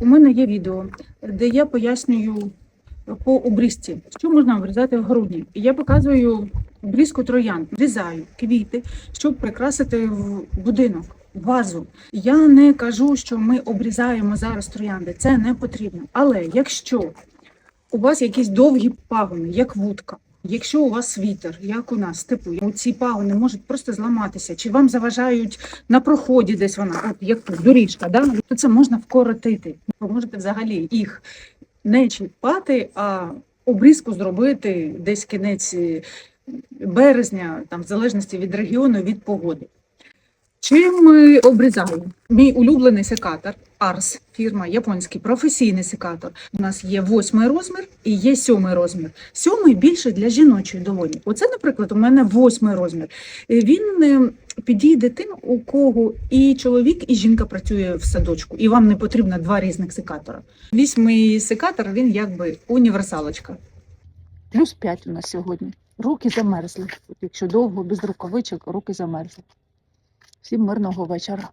У мене є відео, де я пояснюю по обрізці, що можна обрізати в грудні. І я показую обрізку троян, врізаю квіти, щоб прикрасити в будинок, вазу. Я не кажу, що ми обрізаємо зараз троянди. Це не потрібно. Але якщо у вас якісь довгі пагони, як вудка. Якщо у вас вітер, як у нас типу, ці пагони можуть просто зламатися, чи вам заважають на проході десь вона, от як тут, доріжка, да? то це можна вкоротити. Ви можете взагалі їх не чіпати, а обрізку зробити десь кінець е, березня, там, в залежності від регіону, від погоди. Чим ми обрізаємо? Мій улюблений секатор Ars, фірма японський професійний секатор. У нас є восьмий розмір і є сьомий розмір. Сьомий більше для жіночої долоні. Оце, наприклад, у мене восьмий розмір. Е, Він е, підійде тим, у кого і чоловік, і жінка працює в садочку, і вам не потрібно два різних секатора. Вісьмий секатор він якби універсалочка. Плюс 5 у нас сьогодні. Руки замерзли. Якщо довго без рукавичок, руки замерзли. Всім мирного вечора.